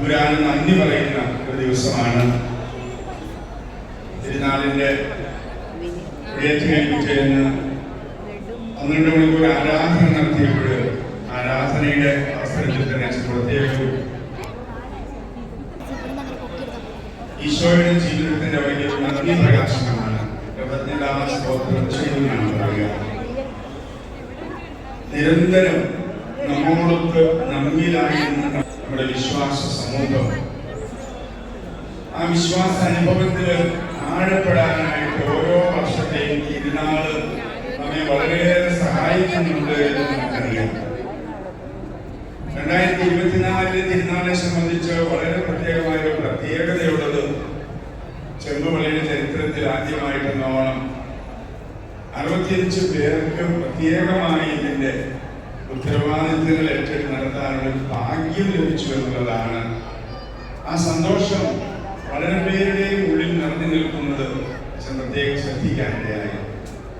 തമ്പുരാന് നന്ദി പറയുന്ന ഒരു ദിവസമാണ്. തിരുനാളിന്റെ കഴിപ്പിച്ചതിന് പന്ത്രണ്ട് മണിക്കൂർ ആരാധന നടത്തിയപ്പോൾ ആരാധനയുടെ അവസരത്തിൽ തന്നെ അച്ഛൻ പ്രത്യേക ഈശോയുടെ ജീവിതത്തിന്റെ വലിയ നന്ദി പ്രകാശനമാണ്. കൃതജ്ഞതാ സ്തോത്രം ചെയ്യുന്നതാണ് പറയുക. നിരന്തരം നമ്മോടൊക്കെ നമ്മിലായിരുന്ന നമ്മുടെ വിശ്വാസ സമൂഹം. ആ വിശ്വാസ അനുഭവത്തിൽ ആഴപ്പെടാനായിട്ട് ഓരോ വർഷത്തെയും തിരുനാൾ നമ്മെ വളരെയേറെ സഹായിക്കുന്നുണ്ട് എന്ന് നമുക്കറിയാം. രണ്ടായിരത്തി ഇരുപത്തിനാലിലെ തിരുനാളിനെ സംബന്ധിച്ച് വളരെ പ്രത്യേകമായ ഒരു പ്രത്യേകതയുള്ളത് ചെമ്പുപള്ളിയുടെ ചരിത്രത്തിൽ ആദ്യമായിട്ടെന്നോണം അറുപത്തിയഞ്ച് പേർക്ക് പ്രത്യേകമായി ഇതിന്റെ ഉത്തരവാദിത്തങ്ങൾ നടത്താനുള്ള ഒരു ഭാഗ്യം ലഭിച്ചു എന്നുള്ളതാണ് ആ സന്തോഷം വളരെ പേരുടെയും ഉള്ളിൽ നിറഞ്ഞു നിൽക്കുന്നത് പ്രത്യേകം ശ്രദ്ധിക്കാനിടയായി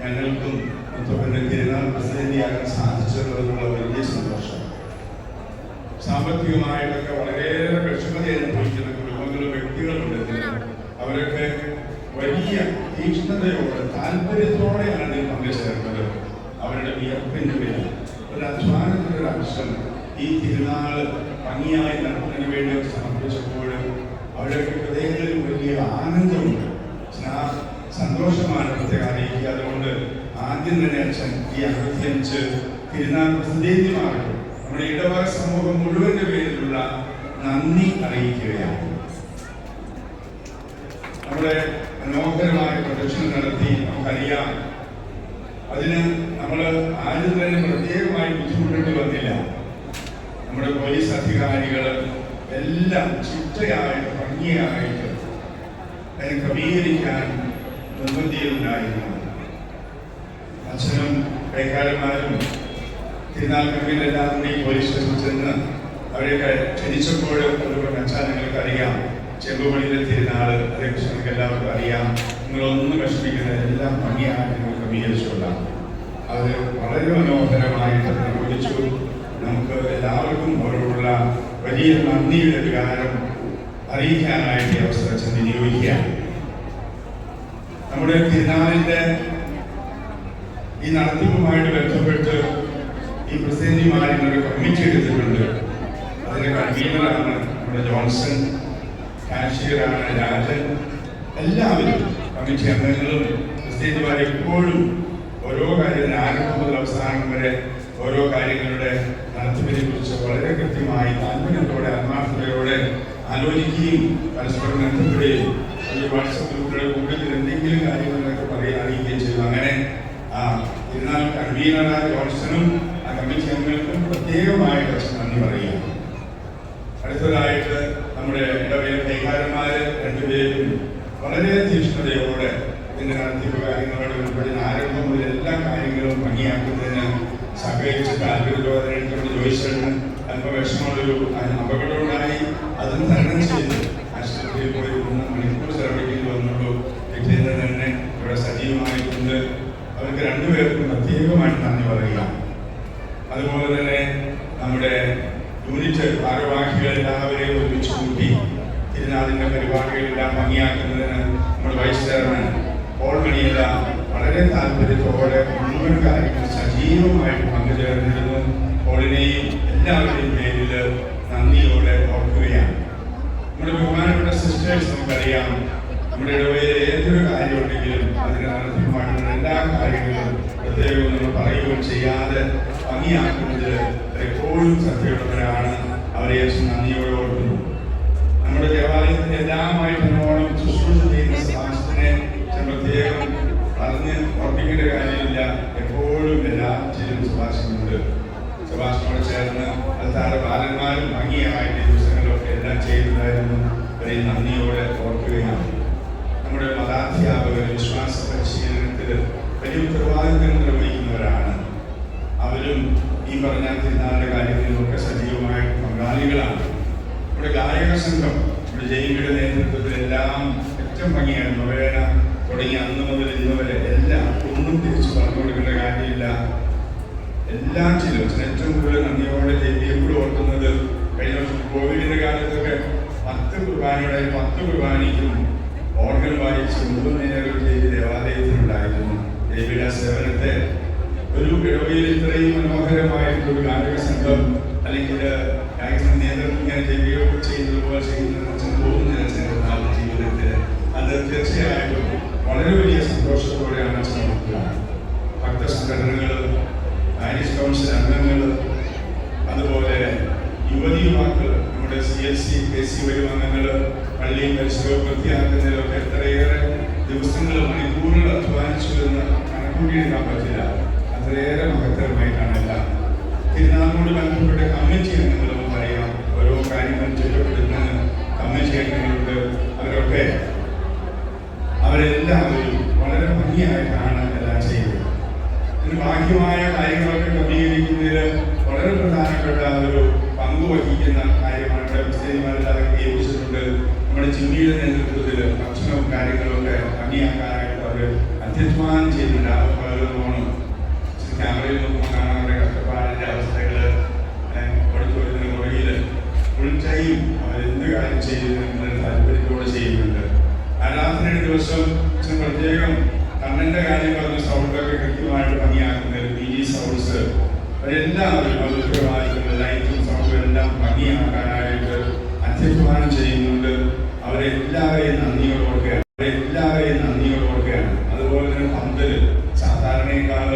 ഞങ്ങൾക്കും മുത്തപ്പന്റെ തിരുനാൾ പ്രസിഡന്റിയാകാൻ സാധിച്ചതിനുള്ള വലിയ സന്തോഷം. സാമ്പത്തികമായിട്ടൊക്കെ വളരെയേറെ വിഷമത അനുഭവിക്കുന്ന കുടുംബങ്ങളും വ്യക്തികളുണ്ട്. അവരൊക്കെ വലിയ തീക്ഷ്ണതയോടെ താല്പര്യത്തോടെയാണ് പങ്കുചേർന്നത്. അവരുടെ വിയർപ്പിന്റെ പേരിൽ. ഒരു അധ്വാനത്തിന്റെ ഒരു അംശം ഈ തിരുനാൾ ഭംഗിയായി നടത്തുന്നതിന് വേണ്ടി അവർ സമർപ്പിച്ചപ്പോൾ അവരുടെ ഹൃദയങ്ങളിൽ വലിയ ആനന്ദമുണ്ട്. സന്തോഷമാണ് പ്രത്യേകം അറിയിക്കുക അതുകൊണ്ട് ആദ്യം തന്നെ അച്ഛൻ ഈ അറുപത്തിയഞ്ച് തിരുനാൾ പ്രസിദ്ധീയമാകും നമ്മുടെ ഇടവക സമൂഹം മുഴുവന്റെ പേരിലുള്ള നന്ദി അറിയിക്കുകയാണ്. നമ്മുടെ മനോഹരമായ പ്രദക്ഷിണം നടത്തി നമുക്കറിയാം. അതിന് നമ്മൾ ആരും തന്നെ പ്രത്യേകമായി വന്നില്ല നമ്മുടെ പോലീസ് അധികാരികൾ എല്ലാം ചിട്ടയായിട്ട് ഭംഗിയായിട്ട് ക്രമീകരിക്കാൻ നിർബന്ധിയുണ്ടായിരുന്നു. അച്ഛനും കൈകാരന്മാരും തിരുനാൾ കമ്പിയിലെല്ലാം കൂടി പോലീസ് സ്റ്റേഷനിൽ ചെന്ന് അവരെയൊക്കെ ക്ഷണിച്ചപ്പോൾ ഒരു അച്ഛാ നിങ്ങൾക്ക് അറിയാം. ചെമ്പുപണിയിലെ തിരുനാൾ അതേക്കുറിച്ച് നിങ്ങൾക്ക് എല്ലാവർക്കും അറിയാം. നിങ്ങളൊന്നും വിഷമിക്കുന്ന എല്ലാം ഭംഗിയായിട്ട് നിങ്ങൾ ക്രമീകരിച്ചുകൊള്ളാം. അത് വളരെ മനോഹരമായിട്ട് നിർവഹിച്ചു നമുക്ക് എല്ലാവർക്കും അവരോടുള്ള വലിയ നന്ദിയുടെ വികാരം അറിയിക്കാനായിട്ട് ഈ അവസരം വിനിയോഗിക്കാം നമ്മുടെ തിരുനാളിന്റെ ഈ നടത്തിപ്പുമായിട്ട് ബന്ധപ്പെട്ട് ഈ പ്രസിഡന്റിമാരിൽ ഒരു കമ്മിറ്റി എടുത്തിട്ടുണ്ട്. അതിന്റെ കൺവീനറാണ് നമ്മുടെ ജോൺസൺ കാഷ്യറാണ് രാജൻ. എല്ലാവരും കമ്മിറ്റി അംഗങ്ങളും പ്രസിഡന്റുമാരെ എപ്പോഴും ഓരോ കാര്യത്തിന് ആരംഭം മുതൽ അവസാനം വരെ ഓരോ കാര്യങ്ങളുടെ നടത്തിപ്പിനെ കുറിച്ച് വളരെ കൃത്യമായി താല്പര്യത്തോടെ ആത്മാർത്ഥതയോടെ ആലോചിക്കുകയും പരസ്പരം ബന്ധപ്പെടുകയും ഈ വാട്സപ്പ് ഗ്രൂപ്പുകളെ കൂട്ടത്തിൽ എന്തെങ്കിലും കാര്യങ്ങളൊക്കെ പറയാൻ അറിയിക്കുകയും ചെയ്തു. അങ്ങനെ എന്നാൽ കൺവീനറായ ജോൺസണും ആ കമ്മിറ്റി അംഗങ്ങൾക്കും പ്രത്യേകമായിട്ട് നന്ദി പറയുക അടുത്തതായിട്ട് നമ്മുടെ ഇടവേ കൈകാരന്മാര് രണ്ടുപേരും വളരെ തീക്ഷ്ണതയോടെ ഇതിന്റെ നടത്തിപ്പ് കാര്യങ്ങളോട് ഉൾപ്പെടുന്ന ആരംഭം മുതൽ എല്ലാ കാര്യങ്ങളും ഭംഗിയാക്കുന്നതിന് സഹകരിച്ച് എടുത്തുകൊണ്ട് ഒരു അപകടമുണ്ടായി അതും തരണം ചെയ്ത് ആശുപത്രിയിൽ പോയി മൂന്ന് മണിക്കൂർ ചെലവഴിക്കേണ്ടി വന്നുള്ളൂ പിറ്റേന്ന് തന്നെ ഇവിടെ സജീവമായിട്ടുണ്ട്. അവർക്ക് രണ്ടുപേർക്കും പ്രത്യേകമായിട്ട് നന്ദി പറയുക. അതുപോലെ തന്നെ നമ്മുടെ യൂണിറ്റ് ഭാരവാഹികൾ എല്ലാവരെയും ഒരുമിച്ച് കൂട്ടി തിരുനാളിന്റെ പരിപാടികളെല്ലാം ഭംഗിയാക്കുന്നതിന് നമ്മുടെ വൈസ് ചെയർമാൻ പോൾ മണിയെല്ലാം വളരെ താല്പര്യത്തോടെ മുഴുവൻ കാര്യങ്ങൾ സജീവമായിട്ട് പങ്കുചേർന്നിരുന്നു. പോളിനെയും എല്ലാവരുടെയും പേരിൽ നന്ദിയോടെ ഓർക്കുകയാണ്. നമ്മുടെ ബഹുമാനപ്പെട്ട സിസ്റ്റേഴ്സ് നമുക്കറിയാം. നമ്മുടെ ഇടവയിൽ ഏതൊരു കാര്യം ഉണ്ടെങ്കിലും അതിന് അർത്ഥമായിട്ടുള്ള എല്ലാ കാര്യങ്ങളും പ്രത്യേകം നമ്മൾ പറയുകയും ചെയ്യാതെ ഭംഗിയാക്കുന്നത് എപ്പോഴും സത്യമുള്ളവരാണ് അവരെ നന്ദിയോടെ ഓർക്കുന്നു നമ്മുടെ ദേവാലയത്തിന്റെ എല്ലാമായിട്ട് നമ്മോളം ശുശ്രൂഷ ചെയ്യുന്ന സമാജത്തിനെ ഞാൻ പ്രത്യേകം പറഞ്ഞ് ഓർപ്പിക്കേണ്ട കാര്യമില്ല എപ്പോഴും എല്ലാറ്റിലും സുഭാഷനുണ്ട് സുഭാഷനോട് ചേർന്ന് അൽത്താര ബാലന്മാരും ഭംഗിയായിട്ട് ഈ ദിവസങ്ങളിലൊക്കെ എല്ലാം ചെയ്യുന്നതായിരുന്നു അവരെ നന്ദിയോടെ ഓർക്കുകയാണ് നമ്മുടെ മതാധ്യാപകർ വിശ്വാസ പരിശീലനത്തിൽ വലിയ ഉത്തരവാദിത്തം നിർവഹിക്കുന്നവരാണ് അവരും ഈ പറഞ്ഞ തിരുനാളിന്റെ കാര്യങ്ങളിലൊക്കെ സജീവമായ പങ്കാളികളാണ്. ഇവിടെ ഗായക സംഘം ഇവിടെ ജയിമിയുടെ നേതൃത്വത്തിൽ എല്ലാം ഏറ്റവും ഭംഗിയാണ് നൊവേന തുടങ്ങി അന്ന് മുതൽ ഇന്ന് വരെ എല്ലാം ഒന്നും തിരിച്ചു പറഞ്ഞു കൊടുക്കേണ്ട കാര്യമില്ല. എല്ലാം എല്ലാറ്റിലും ഏറ്റവും കൂടുതൽ നന്ദിയോടെ ജയിലി ഓർക്കുന്നത് കഴിഞ്ഞ വർഷം കോവിഡിന്റെ കാലത്തൊക്കെ പത്ത് കുർബാനയുടെ പത്ത് കുർബാനയ്ക്കും ഓർഗൻ വായിച്ച് മൂന്ന് നേരം ചെയ്ത് ദേവാലയത്തിലുണ്ടായിരുന്നു. ദേവിയുടെ സേവനത്തെ ഒരു ഇടവയിൽ ഇത്രയും മനോഹരമായിട്ടുള്ള ഒരു ഗായക സംഘം അല്ലെങ്കിൽ ഗായക നേതൃത്വം ഇങ്ങനെ ചെയ്യുകയോ ചെയ്യുന്നത് പോലെ ചെയ്യുന്നത് അച്ഛൻ തോന്നുന്നില്ല അച്ഛന്റെ ജീവിതത്തിൽ അത് തീർച്ചയായിട്ടും വളരെ വലിയ സന്തോഷത്തോടെയാണ് ശ്രമിക്കുക ഭക്തസംഘടനകൾ പാരീസ് കൗൺസിൽ അംഗങ്ങൾ അതുപോലെ യുവതി യുവാക്കൾ നമ്മുടെ C S C K C വരും അംഗങ്ങൾ പള്ളിയും പരിസരവും വൃത്തിയാക്കുന്നതിലൊക്കെ എത്രയേറെ ദിവസങ്ങൾ മണിക്കൂറുകൾ അധ്വാനിച്ചു എന്ന് കണക്കൂട്ടിയെടുക്കാൻ പറ്റില്ല. അത്രയേറെ മഹത്തരമായിട്ടാണ് എല്ലാം തിരുനാളിനോട് ബന്ധപ്പെട്ട കമ്മിറ്റി അംഗങ്ങൾ നമുക്കറിയാം ഓരോ കാര്യങ്ങളും ചുറ്റപ്പെടുന്ന കമ്മിറ്റി അംഗങ്ങളുണ്ട് അവരൊക്കെ അവരെല്ലാവരും വളരെ ഭംഗിയായിട്ടാണ് എല്ലാം ചെയ്യുന്നത്. ഇതിന് ബാഹ്യമായ കാര്യങ്ങളൊക്കെ ക്രമീകരിക്കുന്നതിൽ വളരെ പ്രധാനപ്പെട്ട ഒരു പങ്ക് വഹിക്കുന്ന കാര്യമാണ് ഇവിടെ ക്രിസ്ത്യാനിമാരെല്ലാം ഏൽപ്പിച്ചിട്ടുണ്ട്. നമ്മുടെ ജിമ്മിയുടെ നേതൃത്വത്തിൽ ഭക്ഷണവും കാര്യങ്ങളൊക്കെ ഭംഗിയാക്കാനായിട്ട് അവർ അത്യധ്വാനം ചെയ്യുന്നുണ്ട്. ക്യാമറയിൽ നോക്കുമ്പോൾ കാണാൻ അവരുടെ കഷ്ടപ്പാടിന്റെ അവസ്ഥകൾ പുറകിൽ ഫുൾ ടൈം അവരെന്ത് കാര്യം ചെയ്യുന്നതിന് താല്പര്യത്തോടെ ചെയ്യുന്നുണ്ട്. ആരാധനയുടെ ദിവസം പ്രത്യേകം കണ്ണന്റെ കാര്യം പറഞ്ഞ സൗണ്ടൊക്കെ കൃത്യമായിട്ട് ഭംഗിയാക്കുന്നത് പി ജി സൗണ്ട്സ്. അവരെല്ലാവരും ഉത്തരവാദിത്തങ്ങൾ ലൈറ്റും സൗണ്ടും എല്ലാം ഭംഗിയാക്കാനായിട്ട് അത്യധ്വാനം ചെയ്യുന്നുണ്ട്. അവരെല്ലാവരെയും നന്ദിയോടൊക്കെയാണ് അവരെല്ലാവരെയും നന്ദിയോടൊക്കെയാണ് അതുപോലെ തന്നെ പന്തൽ സാധാരണയേക്കാൾ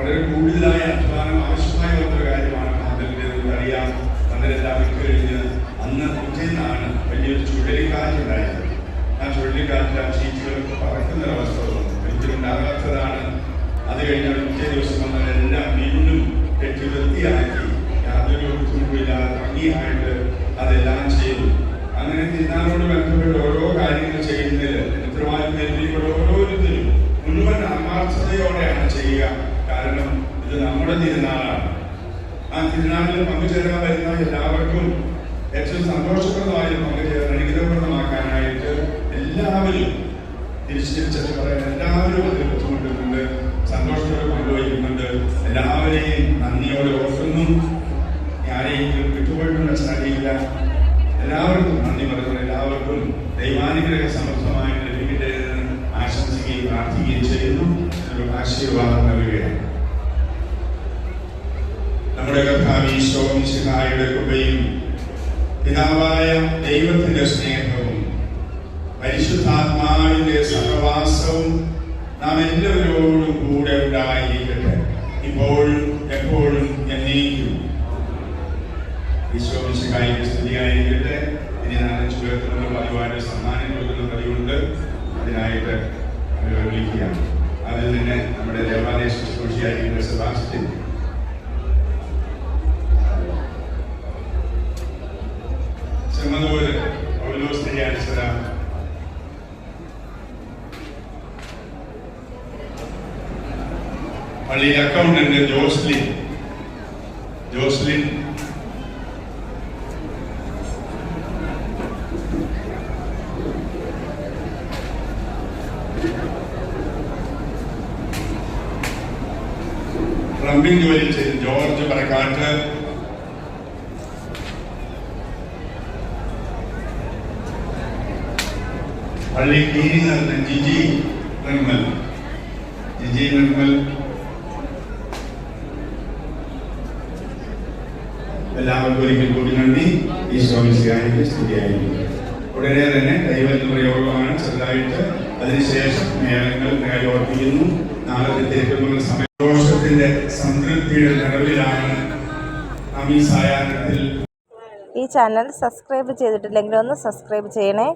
വളരെ കൂടുതലായ അധ്വാനം ആവശ്യമായി വന്നൊരു കാര്യമാണ് പന്തലിന്റെ അറിയാം. പന്തലെല്ലാം വിട്ടുകഴിഞ്ഞ് അന്ന് പിറ്റേന്നാണ് വലിയൊരു ചുഴലിക്കാറ്റുണ്ടായത് ആ ചുഴലിക്കാറ്റിൽ ആ ഷീറ്റുകളൊക്കെ പറക്കുന്ന ഒരവസ്ഥ വന്നു. ഒരിക്കലും ഉണ്ടാകാത്തതാണ് അത് കഴിഞ്ഞാൽ പിറ്റേ ദിവസം വന്നതെല്ലാം വീണ്ടും കെട്ടി വൃത്തിയാക്കി. യാതൊരു ബുദ്ധിമുട്ടില്ലാതെ ഭംഗിയായിട്ട് അതെല്ലാം ചെയ്തു. അങ്ങനെ തിരുനാളോട് ബന്ധപ്പെട്ട് ഓരോ കാര്യങ്ങൾ ചെയ്യുന്നതിൽ ഉത്തരവാദിത്തം ഓരോരുത്തരും മുഴുവൻ ആത്മാർത്ഥതയോടെയാണ് ചെയ്യുക. ഇത് നമ്മുടെ തിരുനാളാണ്. ആ തിരുനാളിൽ പങ്കുചേരാൻ വരുന്ന എല്ലാവർക്കും ഏറ്റവും സന്തോഷപ്രദമായി പങ്കുചേരാൻ അനുഗ്രഹപ്രദമാക്കാനായിട്ട് എല്ലാവരും തിരിച്ചു തിരിച്ചു പറയാൻ എല്ലാവരും അതിൽ ബുദ്ധിമുട്ടുന്നുണ്ട് സന്തോഷത്തോടെ പങ്കുവയ്ക്കുന്നുണ്ട്. എല്ലാവരെയും നന്ദിയോടെ ഓർക്കുന്നു. ആരെയും വിട്ടുപോയിട്ടുള്ള അറിയില്ല. എല്ലാവർക്കും നന്ദി പറയുന്നു എല്ലാവർക്കും ദൈവാനുഗ്രഹ സമൃദ്ധമായി ലഭിക്കട്ടെ എന്ന് ആശംസിക്കുകയും പ്രാർത്ഥിക്കുകയും ചെയ്യുന്നു. ആശീർവാദം നൽകുകയാണ്. നമ്മുടെ കർത്താവ് ഈശോ മിശിഹായുടെ കൃപയും പിതാവായ ദൈവത്തിന്റെ സ്നേഹവും പരിശുദ്ധാത്മാവിന്റെ സഹവാസവും നാം എല്ലാവരോടും കൂടെ ഉണ്ടായിരിക്കട്ടെ. ഇപ്പോഴും എപ്പോഴും എന്നേക്കും. ഈശോ മിശിഹായിക്ക് സ്തുതിയായിരിക്കട്ടെ. ഇനി നാളെ ചുരത്തിലുള്ള പതിവായിട്ട് സമ്മാനം കൊടുക്കുന്ന പതിവുണ്ട്. അതിനായിട്ട് വിളിക്കുകയാണ് അതിൽ നിന്ന് നമ്മുടെ ദേവാലയ ശുശ്രൂഷയായിരിക്കുന്ന സെബാസ്റ്റ്യൻ പള്ളിയിലെ അക്കൗണ്ടന്റ് ജോസ്ലിൻ ജോസ്ലിൻ പ്ലംബിംഗ് ജോലി ചെയ്ത് ജോർജ് പറക്കാട്ട് പള്ളി ക്ലീനിങ് നടന്ന ജിജി നിർമ്മൽ ജിജി നിർമ്മൽ എല്ലാവർക്കും ഒരിക്കൽ കൂടി നന്ദി. ഈ സ്വാമിസിയായി സ്തുതിയായിരിക്കും ഉടനെ തന്നെ കൈവരുന്ന പ്രയോഗമാണ് ചെറുതായിട്ട്. അതിനുശേഷം മേളങ്ങൾ മേലോർപ്പിക്കുന്നു നാളത്തെ തിരക്കുന്ന സന്തോഷത്തിന്റെ സംതൃപ്തിയുടെ നിറവിലാണ് നാം ഈ സായാഹ്നത്തിൽ ഈ ചാനൽ സബ്സ്ക്രൈബ് ചെയ്തിട്ടില്ലെങ്കിൽ ഒന്ന് സബ്സ്ക്രൈബ് ചെയ്യണേ.